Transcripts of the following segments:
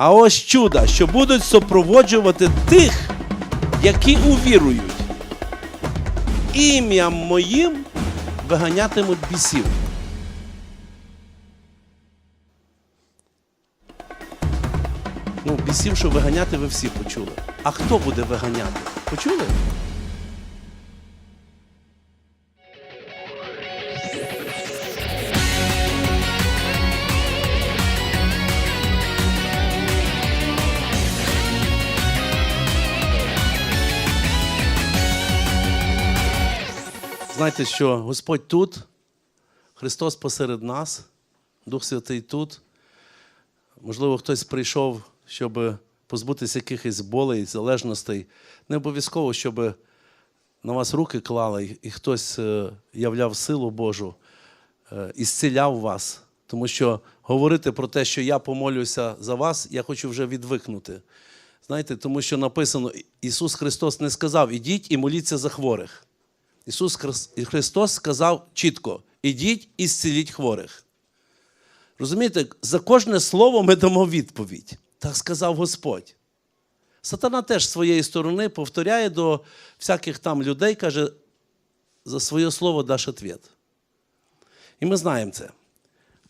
А ось чуда, що будуть супроводжувати тих, які увірують. Ім'ям моїм виганятимуть бісів. Ну, бісів, що виганяти, ви всі почули. А хто буде виганяти? Почули? Знаєте, що Господь тут, Христос посеред нас, Дух Святий тут. Можливо, хтось прийшов, щоб позбутися якихось болей, залежностей. Не обов'язково, щоб на вас руки клали, і хтось е, являв силу Божу, е, і зціляв вас. Тому що говорити про те, що я помолюся за вас, я хочу вже відвикнути. Знаєте, тому що написано, Ісус Христос не сказав, ідіть і моліться за хворих. Ісус Христос сказав чітко: ідіть і зціліть хворих. Розумієте, за кожне слово ми дамо відповідь. Так сказав Господь. Сатана теж з своєї сторони повторяє до всяких там людей, каже, за своє слово даш ответ. І ми знаємо це.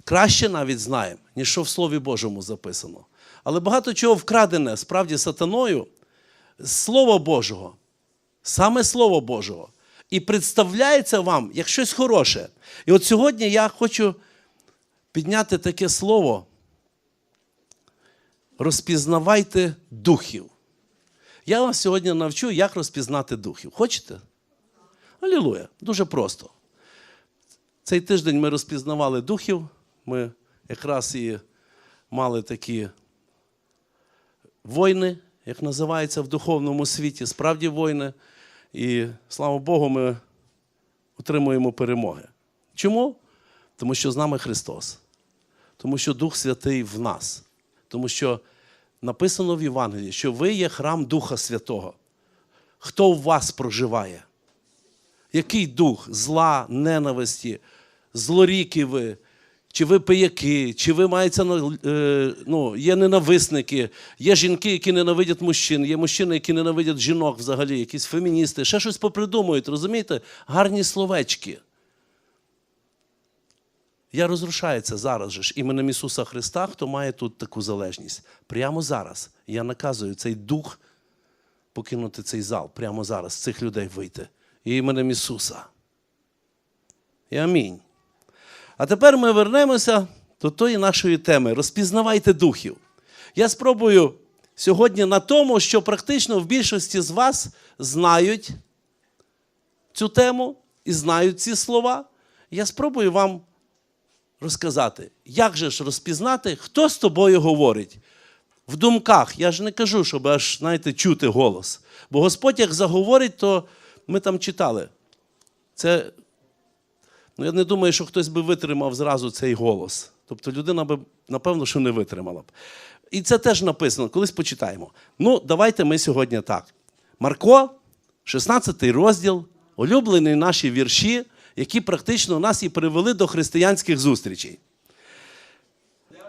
Краще навіть знаємо, ніж що в Слові Божому записано. Але багато чого вкрадене справді сатаною з Слова Божого, саме Слово Божого. І представляється вам як щось хороше. І от сьогодні я хочу підняти таке слово. Розпізнавайте духів. Я вас сьогодні навчу, як розпізнати духів. Хочете? Алілуя. Дуже просто. Цей тиждень ми розпізнавали духів. Ми якраз і мали такі війни, як називається в духовному світі, справді війни. І слава Богу, ми отримуємо перемоги. Чому? Тому що з нами Христос. Тому що Дух Святий в нас. Тому що написано в Євангелії, що ви є храм Духа Святого. Хто в вас проживає? Який дух зла, ненависті, злоріки ви, чи ви пияки, чи ви маєте е, ну, є ненависники, є жінки, які ненавидять мужчин, є мужчини, які ненавидять жінок взагалі, якісь феміністи, ще щось попридумують, розумієте? Гарні словечки. Я розрушаю це зараз же ж іменем Ісуса Христа, хто має тут таку залежність. Прямо зараз я наказую цей дух покинути цей зал, прямо зараз, цих людей вийти. І Іменем Ісуса. І амінь. А тепер ми вернемося до тої нашої теми. Розпізнавайте духів. Я спробую сьогодні на тому, що практично в більшості з вас знають цю тему і знають ці слова. Я спробую вам розказати, як же ж розпізнати, хто з тобою говорить. В думках, я ж не кажу, щоб аж, знаєте, чути голос. Бо Господь як заговорить, то ми там читали. Це, ну я не думаю, що хтось би витримав зразу цей голос. Тобто людина би, напевно, що не витримала б. І це теж написано, колись почитаємо. Ну, давайте ми сьогодні так. Марко, 16 розділ, улюблені наші вірші, які практично нас і привели до християнських зустрічей.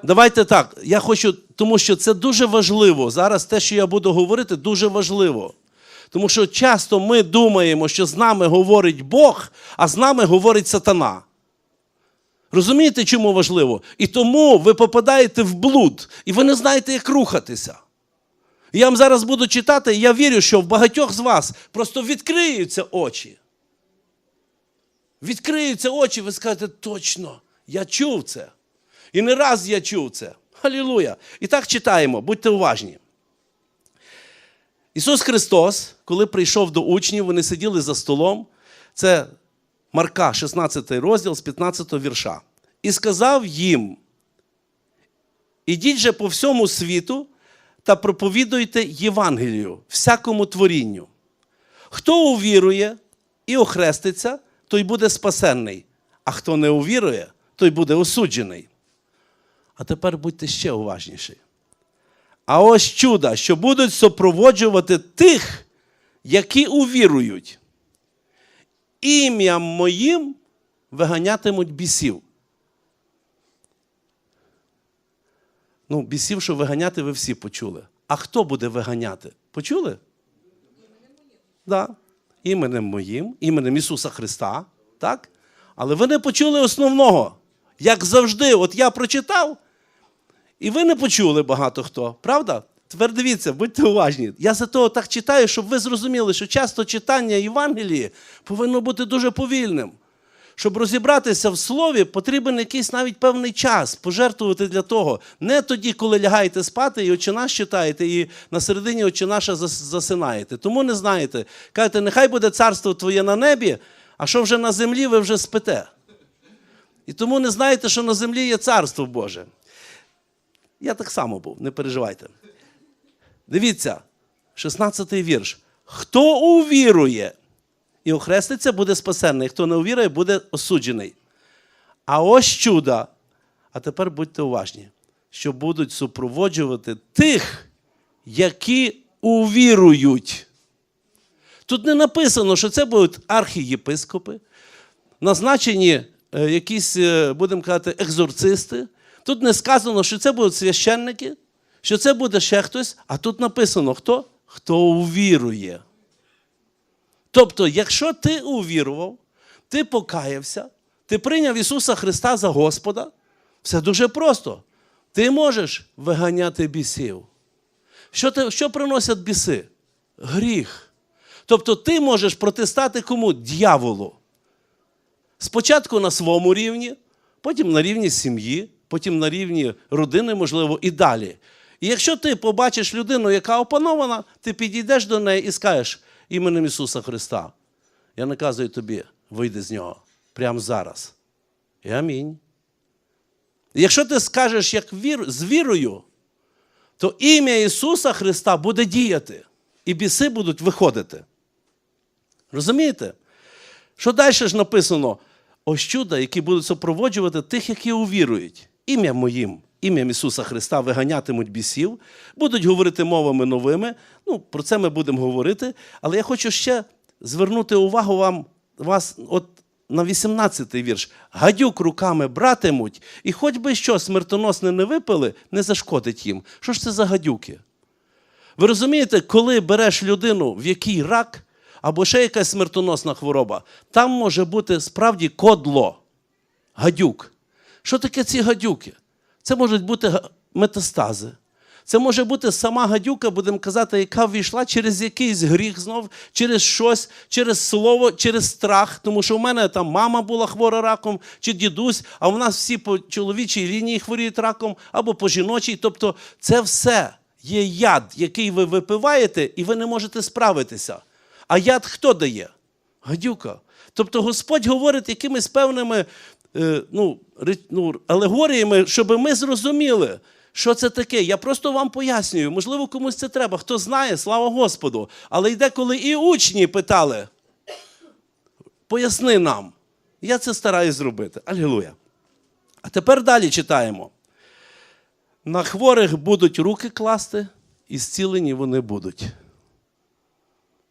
Давайте так. Я хочу, тому що це дуже важливо. Зараз те, що я буду говорити, дуже важливо. Тому що часто ми думаємо, що з нами говорить Бог, а з нами говорить сатана. Розумієте, чому важливо? І тому ви попадаєте в блуд, і ви не знаєте, як рухатися. Я вам зараз буду читати, і я вірю, що в багатьох з вас просто відкриються очі. Відкриються очі, ви скажете, точно, я чув це. І не раз я чув це. Халілуя. І так читаємо, будьте уважні. Ісус Христос, коли прийшов до учнів, вони сиділи за столом. Це Марка, 16 розділ з 15 вірша. І сказав їм: Ідіть же по всьому світу та проповідуйте Євангелію всякому творінню. Хто увірує і охреститься, той буде спасенний, а хто не увірує, той буде осуджений. А тепер будьте ще уважніші. А ось чуда, що будуть супроводжувати тих, які увірують. Ім'ям моїм виганятимуть бісів. Ну, бісів, що виганяти, ви всі почули. А хто буде виганяти? Почули? Да. Іменем моїм, іменем Ісуса Христа. Так? Але ви не почули основного. Як завжди, от я прочитав, і ви не почули багато хто, правда? Тепер дивіться, будьте уважні. Я за того так читаю, щоб ви зрозуміли, що часто читання Євангелії повинно бути дуже повільним. Щоб розібратися в слові, потрібен якийсь навіть певний час пожертвувати для того. Не тоді, коли лягаєте спати і очі наш читаєте, і на середині очі наша засинаєте. Тому не знаєте. Кажете, нехай буде царство твоє на небі, а що вже на землі, ви вже спите. І тому не знаєте, що на землі є царство Боже. Я так само був, не переживайте. Дивіться, 16-й вірш. Хто увірує і охреститься, буде спасенний. Хто не увірує, буде осуджений. А ось чуда. А тепер будьте уважні, що будуть супроводжувати тих, які увірують. Тут не написано, що це будуть архієпископи, назначені е, якісь, е, будемо казати, екзорцисти. Тут не сказано, що це будуть священники, що це буде ще хтось, а тут написано хто? Хто увірує. Тобто, якщо ти увірував, ти покаявся, ти прийняв Ісуса Христа за Господа, все дуже просто. Ти можеш виганяти бісів. Що, ти, що приносять біси? Гріх. Тобто ти можеш протистати кому? Дьяволу. Спочатку на своєму рівні, потім на рівні сім'ї, потім на рівні родини, можливо, і далі. І якщо ти побачиш людину, яка опанована, ти підійдеш до неї і скажеш іменем Ісуса Христа. Я наказую тобі, вийди з нього прямо зараз. І амінь. Якщо ти скажеш як вір, з вірою, то ім'я Ісуса Христа буде діяти, і біси будуть виходити. Розумієте? Що далі ж написано? Ось чуда, які будуть супроводжувати тих, які увірують. Ім'я моїм, ім'ям Ісуса Христа виганятимуть бісів, будуть говорити мовами новими. Ну, про це ми будемо говорити. Але я хочу ще звернути увагу вам, вас от на 18-й вірш. Гадюк руками братимуть, і хоч би що смертоносне не випили, не зашкодить їм. Що ж це за гадюки? Ви розумієте, коли береш людину, в якій рак або ще якась смертоносна хвороба, там може бути справді кодло, гадюк. Що таке ці гадюки? Це можуть бути метастази. Це може бути сама гадюка, будемо казати, яка ввійшла через якийсь гріх знов, через щось, через слово, через страх. Тому що в мене там мама була хвора раком, чи дідусь, а в нас всі по чоловічій лінії хворіють раком або по жіночій. Тобто це все є яд, який ви випиваєте, і ви не можете справитися. А яд хто дає? Гадюка. Тобто Господь говорить якимись певними ну, ну, алегоріями, щоб ми зрозуміли, що це таке. Я просто вам пояснюю. Можливо, комусь це треба. Хто знає, слава Господу. Але йде, коли і учні питали, поясни нам. Я це стараюсь зробити. Алілуя. А тепер далі читаємо. На хворих будуть руки класти, і зцілені вони будуть.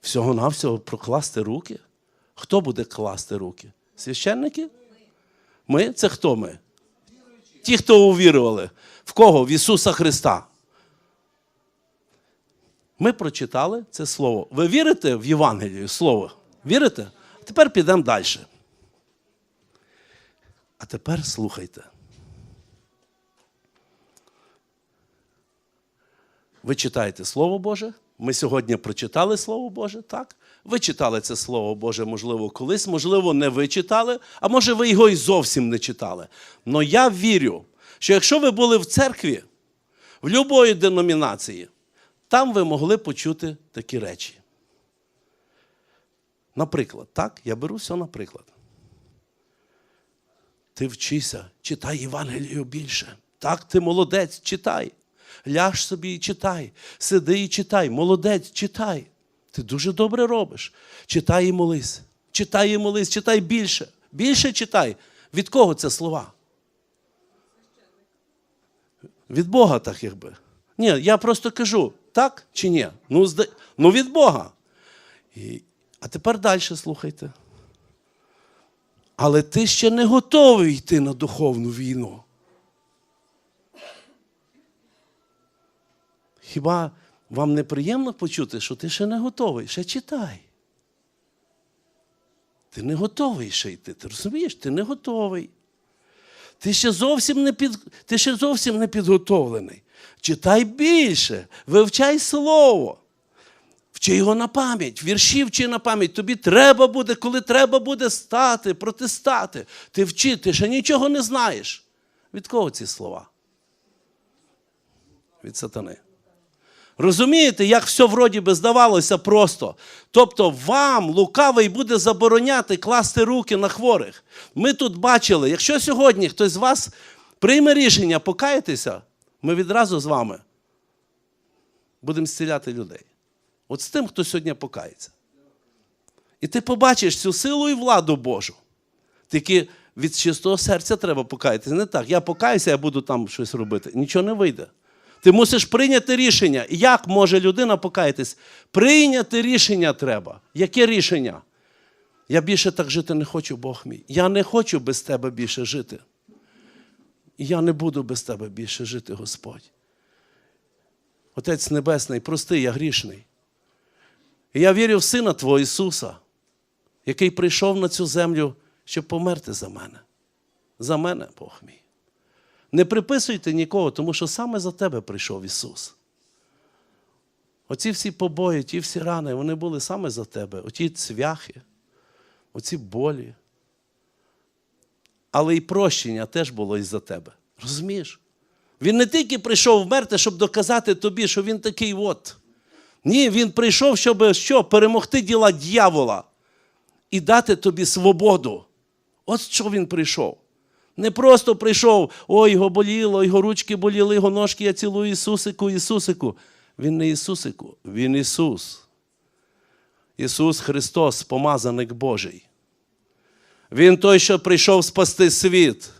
Всього-навсього прокласти руки. Хто буде класти руки? Священники? Ми? Це хто ми? Ті, хто увірували. В кого? В Ісуса Христа. Ми прочитали це слово. Ви вірите в Євангелію слово? Вірите? Тепер підемо далі. А тепер слухайте. Ви читаєте Слово Боже. Ми сьогодні прочитали Слово Боже, так? Ви читали це Слово Боже, можливо, колись, можливо, не ви читали, а може, ви його і зовсім не читали. Но я вірю, що якщо ви були в церкві, в будь-якої деномінації, там ви могли почути такі речі. Наприклад, так? Я беру все наприклад. Ти вчися, читай Євангелію більше. Так, ти молодець, читай. Ляж собі і читай. Сиди і читай. Молодець, читай. Ти дуже добре робиш. Читай і молись. Читай і молись, читай більше. Більше читай. Від кого це слова? Від Бога, так якби. Ні, я просто кажу, так чи ні? Ну, зда... ну від Бога. І... А тепер далі слухайте. Але ти ще не готовий йти на духовну війну. Хіба вам не приємно почути, що ти ще не готовий? Ще читай. Ти не готовий ще йти. Ти розумієш? Ти не готовий. Ти ще зовсім не під... ти ще зовсім не підготовлений. Читай більше, вивчай слово. Вчи його на пам'ять, вірші вчи на пам'ять. Тобі треба буде, коли треба буде стати, протистати. Ти вчи, ти ще нічого не знаєш. Від кого ці слова? Від сатани. Розумієте, як все вроді би здавалося просто. Тобто вам лукавий буде забороняти класти руки на хворих. Ми тут бачили, якщо сьогодні хтось з вас прийме рішення покаятися, ми відразу з вами будемо зціляти людей. От з тим, хто сьогодні покається. І ти побачиш цю силу і владу Божу. Тільки від чистого серця треба покаятися. Не так. Я покаюся, я буду там щось робити. Нічого не вийде. Ти мусиш прийняти рішення. Як може людина покаятись? Прийняти рішення треба. Яке рішення? Я більше так жити не хочу, Бог мій. Я не хочу без тебе більше жити. Я не буду без тебе більше жити, Господь. Отець Небесний, прости, я грішний. І я вірю в Сина Твого Ісуса, який прийшов на цю землю, щоб померти за мене. За мене, Бог мій. Не приписуйте нікого, тому що саме за тебе прийшов Ісус. Оці всі побої, ті всі рани, вони були саме за тебе. Оті цвяхи, оці болі. Але і прощення теж було і за тебе. Розумієш? Він не тільки прийшов вмерти, щоб доказати тобі, що він такий от. Ні, він прийшов, щоб що? Перемогти діла дьявола і дати тобі свободу. От що він прийшов. Не просто прийшов, ой, його боліло, його ручки боліли, його ножки, я цілую Ісусику, Ісусику. Він не Ісусику, Він Ісус. Ісус Христос, помазаник Божий. Він той, що прийшов спасти світ.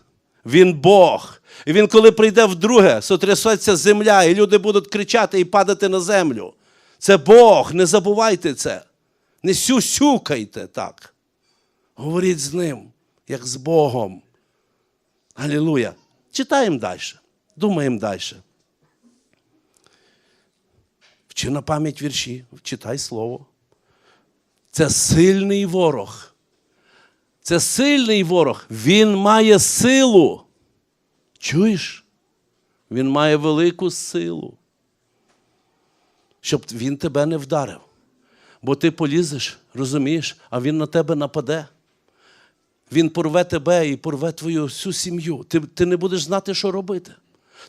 Він Бог. І Він, коли прийде вдруге, сотрясеться земля, і люди будуть кричати і падати на землю. Це Бог, не забувайте це. Не сюсюкайте так. Говоріть з ним, як з Богом. Алілуя. Читаємо далі. Думаємо далі. Вчи на пам'ять вірші, читай слово. Це сильний ворог. Це сильний ворог. Він має силу. Чуєш? Він має велику силу. Щоб він тебе не вдарив. Бо ти полізеш, розумієш, а він на тебе нападе. Він порве тебе і порве твою всю сім'ю. Ти, ти не будеш знати, що робити.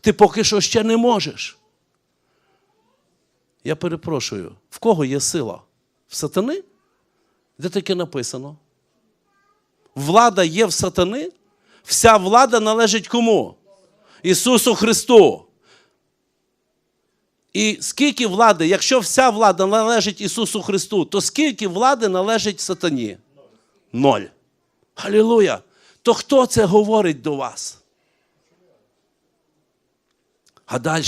Ти поки що ще не можеш. Я перепрошую, в кого є сила? В сатани? Де таке написано? Влада є в сатани? Вся влада належить кому? Ісусу Христу. І скільки влади, якщо вся влада належить Ісусу Христу, то скільки влади належить сатані? Ноль. Халілуя! То хто це говорить до вас? А далі,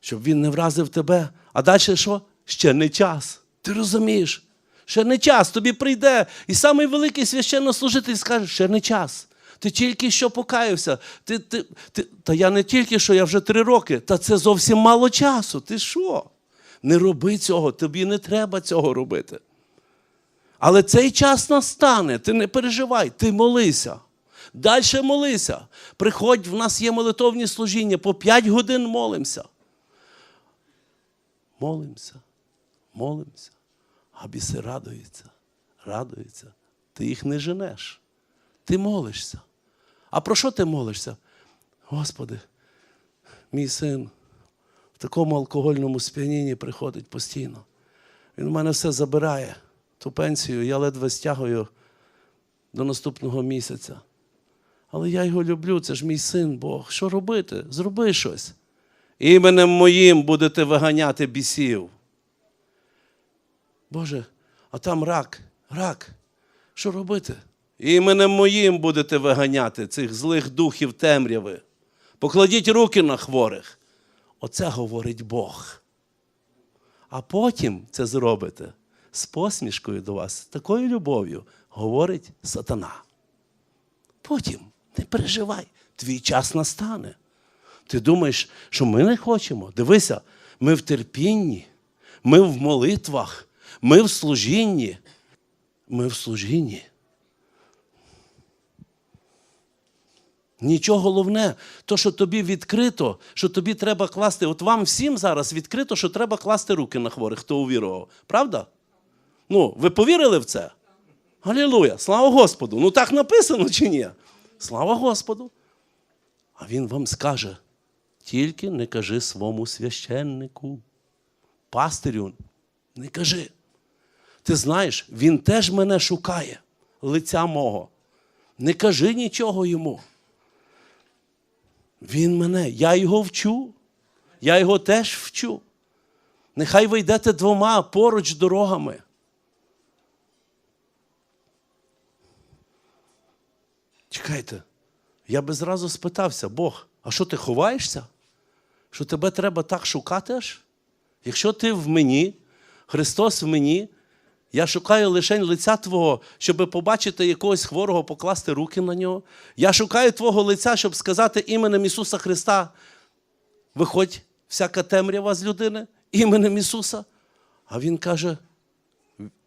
щоб він не вразив тебе. А далі що? Ще не час. Ти розумієш? Ще не час. Тобі прийде. І самий великий священнослужитель скаже, ще не час. Ти тільки що покаявся. Ти, ти, ти, Та я не тільки що, я вже три роки. Та це зовсім мало часу. Ти що? Не роби цього, тобі не треба цього робити. Але цей час настане, ти не переживай, ти молися. Далі молися. Приходь, в нас є молитовні служіння, по 5 годин молимося. Молимося, молимося, а біси радуються, радуються. Ти їх не женеш. Ти молишся. А про що ти молишся? Господи, мій син в такому алкогольному сп'янінні приходить постійно. Він в мене все забирає ту пенсію я ледве стягую до наступного місяця. Але я його люблю, це ж мій син Бог. Що робити? Зроби щось. Іменем моїм будете виганяти бісів. Боже, а там рак, рак. Що робити? Іменем моїм будете виганяти цих злих духів темряви. Покладіть руки на хворих. Оце говорить Бог. А потім це зробите з посмішкою до вас, такою любов'ю, говорить сатана. Потім не переживай, твій час настане. Ти думаєш, що ми не хочемо? Дивися, Ми в терпінні, ми в молитвах, ми в служінні. Ми в служінні. Нічого головне, то, що тобі відкрито, що тобі треба класти. От вам всім зараз відкрито, що треба класти руки на хворих, хто увірував. Правда? Ну, ви повірили в це? Алілуя! Слава Господу! Ну так написано чи ні? Слава Господу! А він вам скаже: тільки не кажи своєму священнику, пастирю, не кажи. Ти знаєш, він теж мене шукає, лиця мого. Не кажи нічого йому. Він мене, я його вчу, я його теж вчу. Нехай ви йдете двома поруч дорогами. Чекайте, я би зразу спитався, Бог, а що ти ховаєшся? Що тебе треба так шукати аж? Якщо ти в мені, Христос в мені, я шукаю лише лиця Твого, щоб побачити якогось хворого, покласти руки на нього. Я шукаю Твого лиця, щоб сказати іменем Ісуса Христа. Виходь, всяка темрява з людини, іменем Ісуса. А Він каже,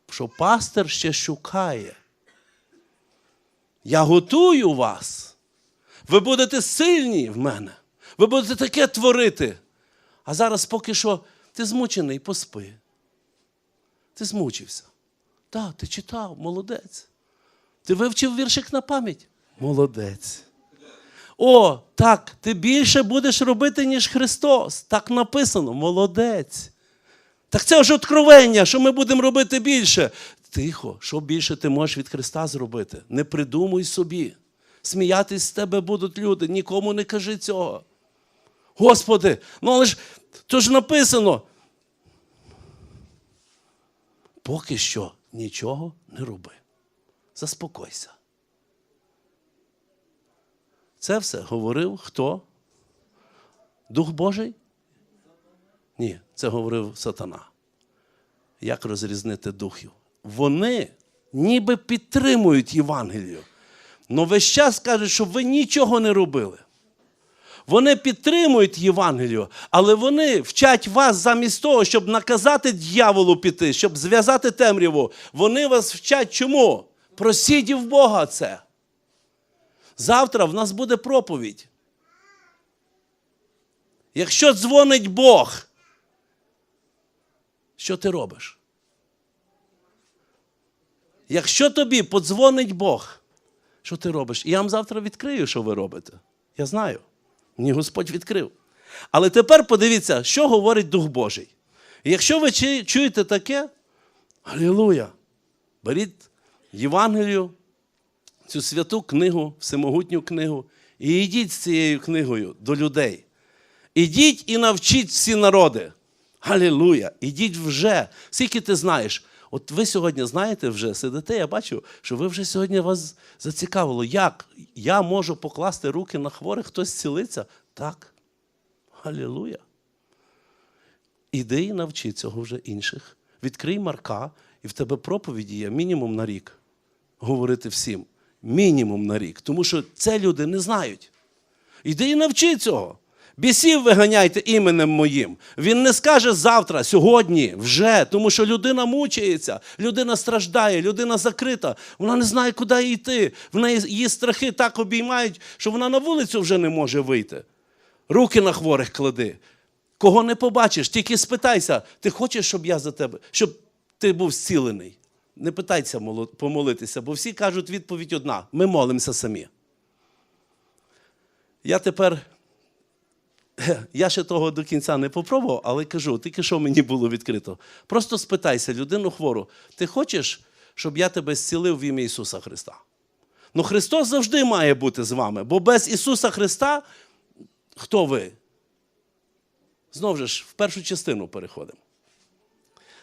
що пастир ще шукає. Я готую вас. Ви будете сильні в мене. Ви будете таке творити. А зараз поки що ти змучений, поспи. Ти змучився. Так, ти читав, молодець. Ти вивчив віршик на пам'ять? Молодець. О, так, ти більше будеш робити, ніж Христос. Так написано, молодець. Так це ж откровення, що ми будемо робити більше. Тихо, що більше ти можеш від Христа зробити? Не придумуй собі. Сміятись з тебе будуть люди, нікому не кажи цього. Господи, ну але ж то ж написано. Поки що нічого не роби. Заспокойся. Це все говорив хто? Дух Божий? Ні, це говорив сатана. Як розрізнити духів? Вони ніби підтримують Євангелію. але весь час кажуть, щоб ви нічого не робили. Вони підтримують Євангелію, але вони вчать вас замість того, щоб наказати дьяволу піти, щоб зв'язати темряву. Вони вас вчать чому? Просіть в Бога це. Завтра в нас буде проповідь. Якщо дзвонить Бог, що ти робиш? Якщо тобі подзвонить Бог, що ти робиш? Я вам завтра відкрию, що ви робите. Я знаю. Мені Господь відкрив. Але тепер подивіться, що говорить Дух Божий. Якщо ви чуєте таке, алілуя, беріть Євангелію, цю святу книгу, всемогутню книгу, і йдіть з цією книгою до людей. Ідіть і навчіть всі народи. Алілуя! Ідіть вже. Скільки ти знаєш? От ви сьогодні знаєте вже, сидите, я бачу, що ви вже сьогодні вас зацікавило. Як я можу покласти руки на хворих, хтось зцілиться? Так. Алілуя. Іди і навчи цього вже інших. Відкрий Марка, і в тебе проповіді є мінімум на рік. Говорити всім. Мінімум на рік. Тому що це люди не знають. Іди і навчи цього. Бісів виганяйте іменем моїм. Він не скаже завтра, сьогодні, вже, тому що людина мучається, людина страждає, людина закрита, вона не знає, куди йти. В неї її страхи так обіймають, що вона на вулицю вже не може вийти. Руки на хворих клади. Кого не побачиш, тільки спитайся, ти хочеш, щоб я за тебе, щоб ти був зцілений. Не питайся помолитися, бо всі кажуть відповідь одна: ми молимося самі. Я тепер я ще того до кінця не попробував, але кажу, тільки що мені було відкрито. Просто спитайся людину хвору, ти хочеш, щоб я тебе зцілив в ім'я Ісуса Христа? Ну Христос завжди має бути з вами, бо без Ісуса Христа хто ви? Знову ж в першу частину переходимо.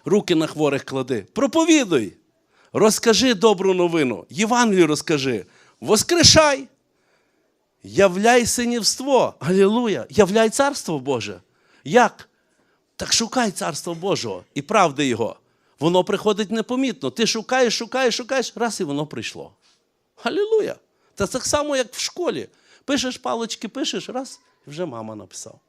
Руки на хворих клади. Проповідуй. Розкажи добру новину. Євангелію розкажи. Воскрешай. Являй синівство. Алілуя! Являй царство Боже. Як? Так шукай царство Божого і правди Його. Воно приходить непомітно. Ти шукаєш, шукаєш, шукаєш, раз і воно прийшло. Алілуя! Та так само, як в школі. Пишеш палочки, пишеш, раз, і вже мама написав.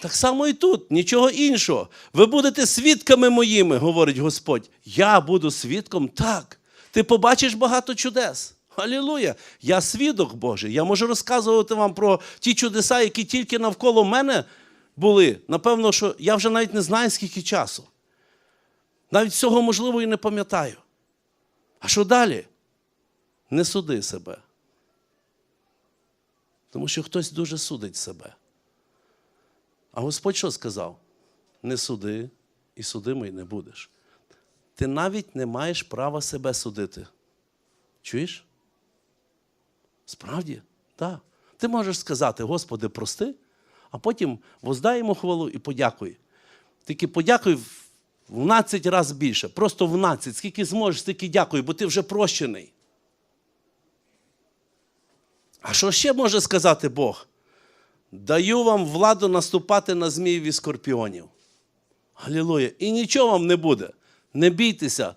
Так само і тут, нічого іншого. Ви будете свідками моїми, говорить Господь. Я буду свідком так. Ти побачиш багато чудес. Алілуя! Я свідок Божий. Я можу розказувати вам про ті чудеса, які тільки навколо мене були. Напевно, що я вже навіть не знаю, скільки часу. Навіть цього, можливо, і не пам'ятаю. А що далі? Не суди себе. Тому що хтось дуже судить себе. А Господь що сказав? Не суди і судимий не будеш. Ти навіть не маєш права себе судити. Чуєш? Справді, так. Ти можеш сказати, Господи, прости, а потім воздай йому хвалу і подякуй. Тільки подякуй в 12 разів більше. Просто в 12. Скільки зможеш, стільки дякуй, бо ти вже прощений. А що ще може сказати Бог? Даю вам владу наступати на зміїв і скорпіонів. Галілуя. І нічого вам не буде. Не бійтеся.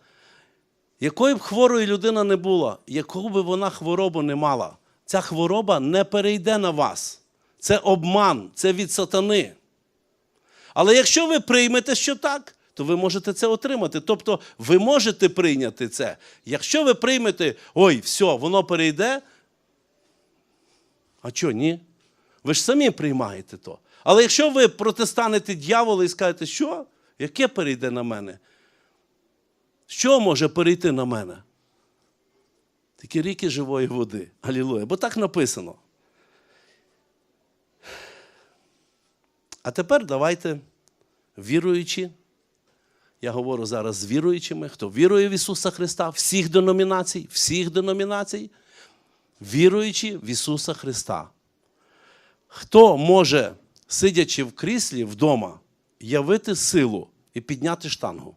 Якою б хворою людина не була, яку би вона хворобу не мала, ця хвороба не перейде на вас. Це обман, це від сатани. Але якщо ви приймете, що так, то ви можете це отримати. Тобто ви можете прийняти це. Якщо ви приймете, ой, все, воно перейде. А що, ні? Ви ж самі приймаєте то. Але якщо ви протистанете дьяволу і скажете, що? Яке перейде на мене? Що може перейти на мене? Такі ріки живої води. Алілуя. Бо так написано. А тепер давайте, віруючи, я говорю зараз з віруючими, хто вірує в Ісуса Христа, всіх деномінацій, всіх деномінацій, віруючи в Ісуса Христа. Хто може, сидячи в кріслі вдома, явити силу і підняти штангу?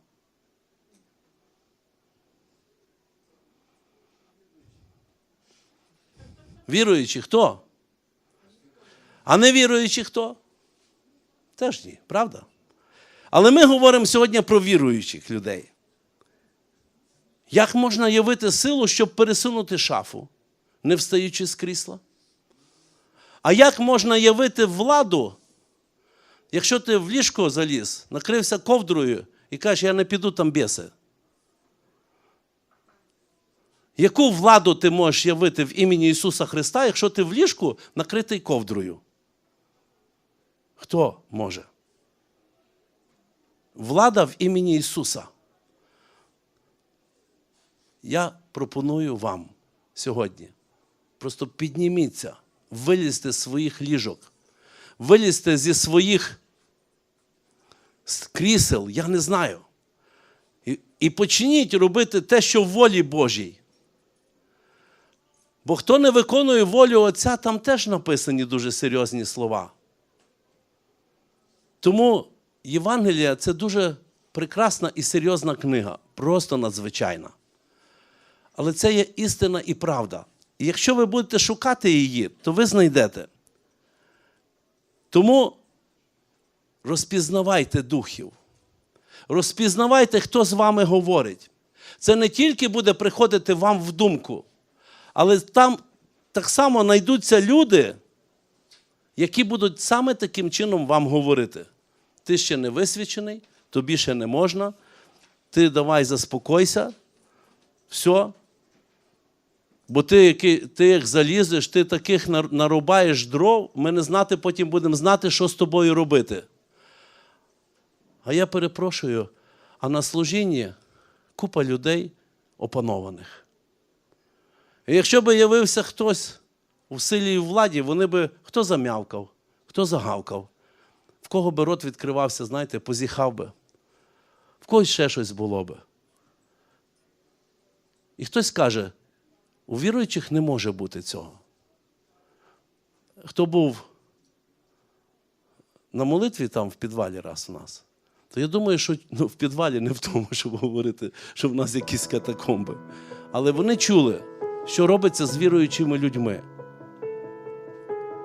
Віруючі хто? А не віруючі хто? Теж ні, правда? Але ми говоримо сьогодні про віруючих людей. Як можна явити силу, щоб пересунути шафу, не встаючи з крісла? А як можна явити владу, якщо ти в ліжко заліз, накрився ковдрою і кажеш, я не піду там біси? Яку владу ти можеш явити в імені Ісуса Христа, якщо ти в ліжку накритий ковдрою? Хто може? Влада в імені Ісуса. Я пропоную вам сьогодні. Просто підніміться, вилізьте з своїх ліжок, вилізьте зі своїх крісел, я не знаю. І, і почніть робити те, що в волі Божій. Бо хто не виконує волю Отця, там теж написані дуже серйозні слова. Тому Євангелія це дуже прекрасна і серйозна книга, просто надзвичайна. Але це є істина і правда. І якщо ви будете шукати її, то ви знайдете. Тому розпізнавайте духів, розпізнавайте, хто з вами говорить. Це не тільки буде приходити вам в думку, але там так само знайдуться люди, які будуть саме таким чином вам говорити. Ти ще не висвячений, тобі ще не можна. Ти давай заспокойся, все. Бо ти, ти як залізеш, ти таких нарубаєш дров, ми не знати, потім будемо знати, що з тобою робити. А я перепрошую, а на служінні купа людей опанованих. І якщо би явився хтось у силі і владі, вони би хто зам'явкав, хто загавкав, в кого би рот відкривався, знаєте, позіхав би, в когось ще щось було би. І хтось каже, у віруючих не може бути цього. Хто був на молитві там в підвалі раз у нас, то я думаю, що ну, в підвалі не в тому, щоб говорити, що в нас якісь катакомби. Але вони чули, що робиться з віруючими людьми,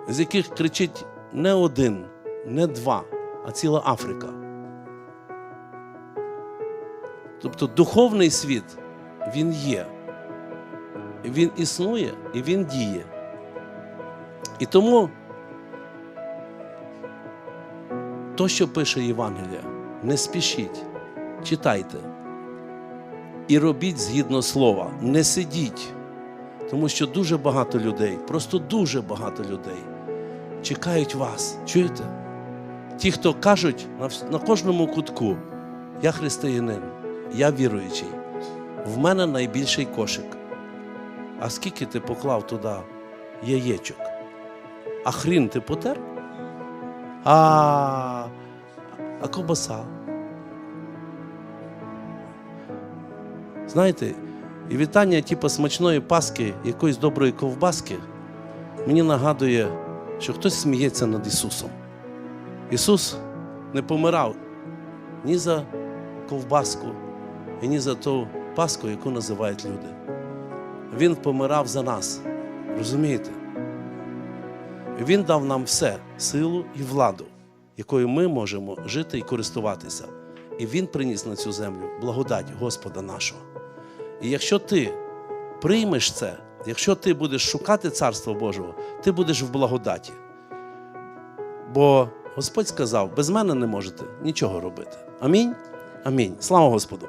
з яких кричить не один, не два, а ціла Африка. Тобто духовний світ, він є. Він існує і він діє. І тому хто що пише Євангелія, не спішіть, читайте. І робіть згідно слова, не сидіть. Тому що дуже багато людей, просто дуже багато людей чекають вас. Чуєте? Ті, хто кажуть на, кожному кутку, я християнин, я віруючий, в мене найбільший кошик. А скільки ти поклав туди яєчок? А хрін ти потер? А, а ковбаса? Знаєте, і вітання, типу, смачної паски, якоїсь доброї ковбаски, мені нагадує, що хтось сміється над Ісусом. Ісус не помирав ні за ковбаску, і ні за ту паску, яку називають люди. Він помирав за нас. Розумієте? Він дав нам все силу і владу, якою ми можемо жити і користуватися. І Він приніс на цю землю благодать Господа нашого. І якщо ти приймеш це, якщо ти будеш шукати Царство Божого, ти будеш в благодаті. Бо Господь сказав: без мене не можете нічого робити. Амінь. Амінь. Слава Господу.